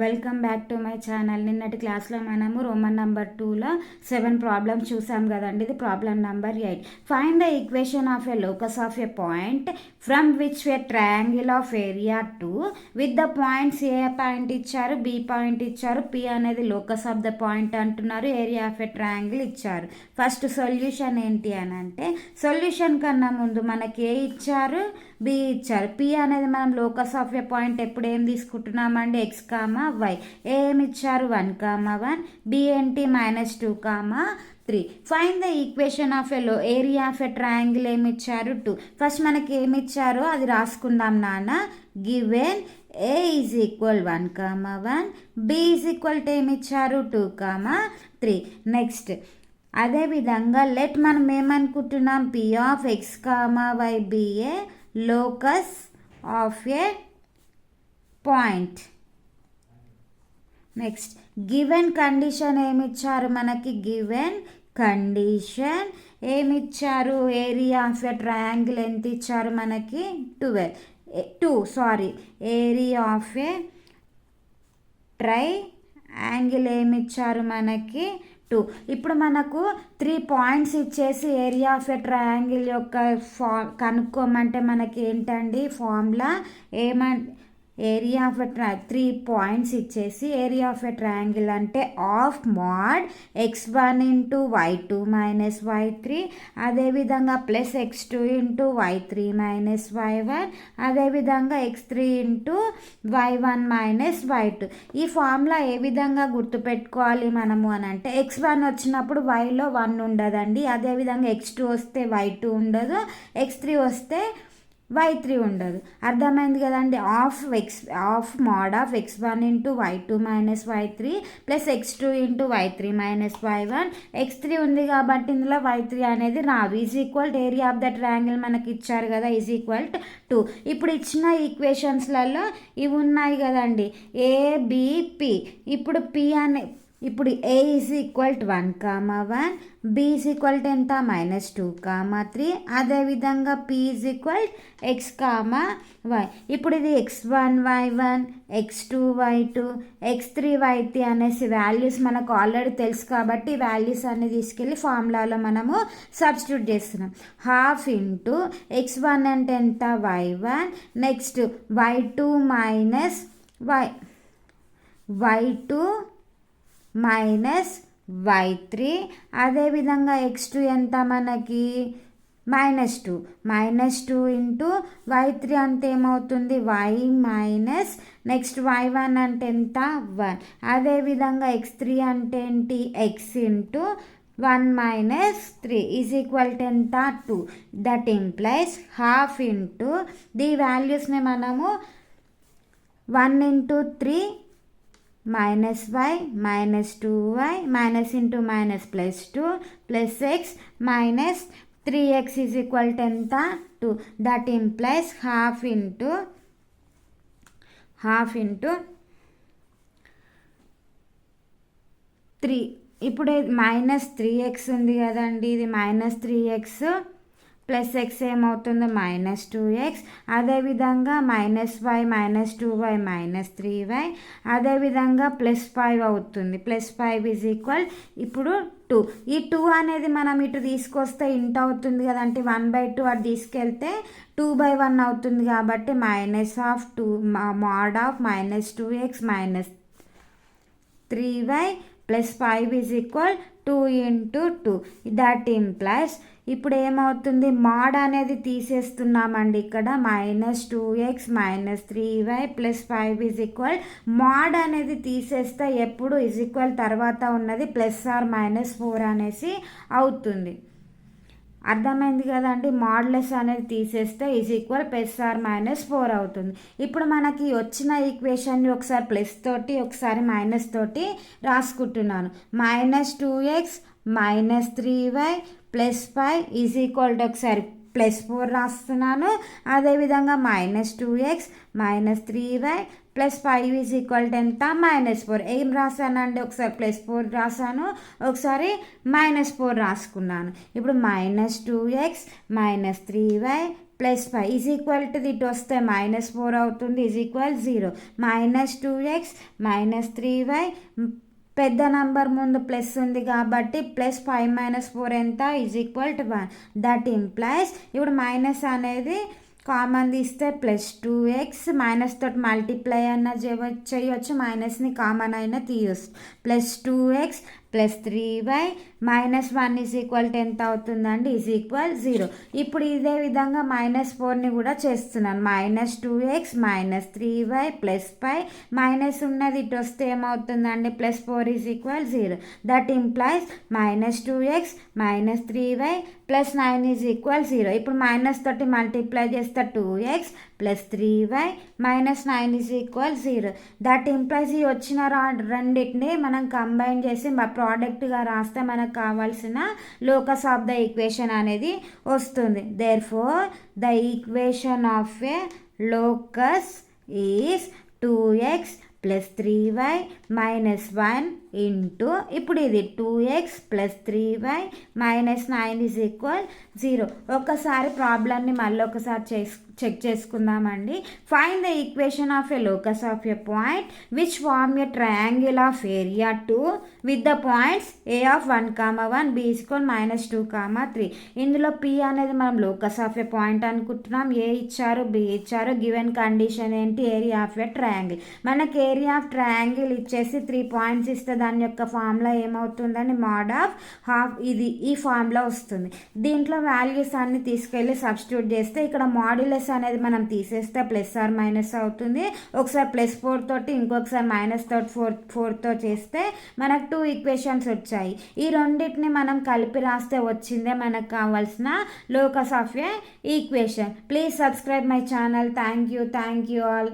Welcome back to my channel. నిన్నటి క్లాస్లో మనము రోమన్ నెంబర్ టూలో సెవెన్ ప్రాబ్లమ్స్ చూసాం కదండి. ఇది problem number eight. Find the equation of a locus of a point from which a triangle of area two with the points A point ఇచ్చారు B point ఇచ్చారు. P అనేది locus of the point అంటున్నారు. Area of a triangle ఇచ్చారు. First solution ఏంటి అని అంటే solution కన్నా ముందు మనకి ఏ ఇచ్చారు బి ఇచ్చారు పి అనేది మనం లోకస్ ఆఫ్ ఎ పాయింట్ ఎప్పుడు ఏం తీసుకుంటున్నామండి? X comma Y. ఏమి ఇచ్చారు one comma one. BNT minus two comma three. Find the equation of a లో ఏరియా ఆఫ్ ఎ ట్రయాంగిల్ ఏమి ఇచ్చారు టూ. ఫస్ట్ మనకి ఏమి ఇచ్చారో అది రాసుకుందాం నాన్న. Given A is equal one comma one. B is equal to ఏమి ఇచ్చారు టూ కామా త్రీ. నెక్స్ట్. అదేవిధంగా లెట్ మనం ఏమనుకుంటున్నాం? P of X comma Y be a locus of a point next given condition ఏమిచ్చారు మనకి? గివెన్ కండిషన్ ఏమిచ్చారు? Area of a triangle ఎంత ఇచ్చారు మనకి? Twelve two sorry area of a triangle ఏమిచ్చారు మనకి? Two ఇప్పుడు మనకు త్రీ పాయింట్స్ ఇచ్చేసి ఏరియా ఆఫ్ ఎ ట్రయాంగిల్ యొక్క ఫా కనుక్కోమంటే మనకి ఏంటండి ఫార్ములా ఏమంటే ఏరియా ఆఫ్ ఎ ట్రా త్రీ పాయింట్స్ ఇచ్చేసి ఏరియా ఆఫ్ ఎ ట్రయాంగిల్ అంటే of mod X one into Y two minus Y three అదేవిధంగా plus X two into Y three minus Y one అదేవిధంగా X three into Y one minus Y two ఈ formula ఏ విధంగా గుర్తుపెట్టుకోవాలి మనము అని అంటే ఎక్స్ వన్ వచ్చినప్పుడు వైలో వన్ ఉండదండి. అదేవిధంగా ఎక్స్ టూ వస్తే వై టూ ఉండదు. ఎక్స్ త్రీ వస్తే వై త్రీ ఉండదు. అర్థమైంది కదండి? Of X of mod of X one into Y two minus Y three plus X two into Y three minus Y one X three ఉంది కాబట్టి ఇందులో Y three అనేది రాదు. Is equal area of the triangle మనకి ఇచ్చారు కదా? Is equal two ఇప్పుడు ఇచ్చిన ఈక్వేషన్స్లలో ఇవి ఉన్నాయి కదండి. ఏబిపి ఇప్పుడు పి అనే ఇప్పుడు A is equal to one comma one B is equal to ఎంత మైనస్ టూ కామా త్రీ అదేవిధంగా P is equal X comma Y ఇప్పుడు ఇది X one Y one X two Y two X three Y three అనేసి values మనకు already తెలుసు కాబట్టి values అన్ని తీసుకెళ్ళి ఫార్ములాలో మనము సబ్స్టిట్యూట్ చేస్తున్నాం. హాఫ్ ఇంటూ ఎక్స్ వన్ అంటే ఎంత Y one next Y two minus Y Y two minus Y three అదేవిధంగా ఎక్స్ టూ ఎంత మనకి? Minus two minus two into Y three అంటే ఏమవుతుంది? Y minus next Y one అంటే ఎంత? వన్ అదేవిధంగా ఎక్స్ త్రీ అంటే ఏంటి? X into one minus three is equal to ఎంత? Two that implies half into the వాల్యూస్ని మనము one into three minus Y minus two Y minus into minus plus two plus X minus three X is equal to two that implies half into half into three ఇప్పుడు minus three X ఉంది కదండి. ఇది minus three X plus X ఏమవుతుంది? Minus two X. అదేవిధంగా minus Y minus two Y minus three Y. అదేవిధంగా plus five అవుతుంది. Plus five is equal ఇప్పుడు two. ఈ టూ అనేది మనం ఇటు తీసుకొస్తే ఇంట్ అవుతుంది కదంటే వన్ బై టూ అటు తీసుకెళ్తే టూ బై వన్ అవుతుంది కాబట్టి minus of two mod of minus two X minus three Y plus five is equal two into two. That implies ఇప్పుడు ఏమవుతుంది మాడ్ అనేది తీసేస్తున్నామండి ఇక్కడ. Minus two X minus three Y plus five is equal. Mod అనేది తీసేస్తే ఎప్పుడు is equal తర్వాత ఉన్నది ప్లస్ ఆర్ మైనస్ ఫోర్ అనేసి అవుతుంది. అర్థమైంది కదండి? మాడ్లెస్ అనేది తీసేస్తే is equal plus or minus four అవుతుంది. ఇప్పుడు మనకి వచ్చిన ఈక్వేషన్ని ఒకసారి ప్లస్ తోటి ఒకసారి మైనస్ తోటి రాసుకుంటున్నాను. Minus two X minus three Y plus five is equal to ఒకసారి ప్లస్ ఫోర్ రాస్తున్నాను. అదేవిధంగా minus two X minus three Y plus five is equal to ఎంత? మైనస్ ఫోర్ ఏం రాశానండి? ఒకసారి ప్లస్ ఫోర్ రాశాను. ఒకసారి మైనస్ ఫోర్ రాసుకున్నాను. ఇప్పుడు minus two X minus three Y plus five is equal to ఇటు వస్తే మైనస్ ఫోర్ అవుతుంది is equal zero minus two X minus three Y పెద్ద నంబర్ ముందు ప్లస్ ఉంది కాబట్టి ప్లస్ ఫైవ్ మైనస్ ఫోర్ ఎంత? Is equal to one. That implies ఇప్పుడు minus అనేది కామన్ తీస్తే ప్లస్ టూ ఎక్స్. మైనస్ తోటి మల్టిప్లై అన్న చేయవచ్చు మైనస్ని కామన్ అయినా తీయచ్చు. Plus two X. Plus three Y minus one is equal tenth అవుతుందండి ఈజ్ ఈక్వల్ జీరో. ఇప్పుడు ఇదే విధంగా మైనస్ ఫోర్ని కూడా చేస్తున్నాను. Minus two x minus three y plus five minus ఉన్నది ఇటు వస్తే ఏమవుతుందండి? Plus four is equal zero. That implies minus two x minus three y plus nine is equal zero. ఇప్పుడు మైనస్ తోటి మల్టిప్లై చేస్తే two x plus three y minus nine is equal zero. That implies ఈ వచ్చిన రెండింటిని మనం combine చేసి ప్రోడక్ట్గా రాస్తే మనకు కావాల్సిన లోకస్ ఆఫ్ ద ఈక్వేషన్ అనేది వస్తుంది. Therefore the equation of a locus is two x plus three y minus one into ఇప్పుడు ఇది two x plus three y minus nine is equal zero. ఒకసారి ప్రాబ్లమ్ని మళ్ళీ ఒకసారి చేసు చెక్ చేసుకుందామండి. Fine the equation of a locus of a point which form a triangle of area two with the points A of one comma one B equal minus two comma three ఇందులో P అనేది మనం locus of a point అనుకుంటున్నాం. A ఇచ్చారు B ఇచ్చారు. Given condition ఏంటి? Area of a triangle మనకి ఏ area of triangle ఇచ్చేసి three points ఇస్తే దాని యొక్క ఫార్ములా ఏమవుతుందని మాడ్ ఆఫ్ హాఫ్ ఇది ఈ ఫార్ములా వస్తుంది. దీంట్లో వాల్యూస్ అన్ని తీసుకెళ్ళి సబ్స్టిట్యూట్ చేస్తే ఇక్కడ మాడ్యులస్ అనేది మనం తీసేస్తే ప్లస్ ఆర్ మైనస్ అవుతుంది. ఒకసారి ప్లస్ ఫోర్ తోటి ఇంకొకసారి మైనస్ తోటి ఫోర్ ఫోర్తో చేస్తే మనకు టూ ఈక్వేషన్స్ వచ్చాయి. ఈ రెండింటిని మనం కలిపి రాస్తే వచ్చిందే మనకు కావాల్సిన locus of a equation please subscribe my channel thank you thank you all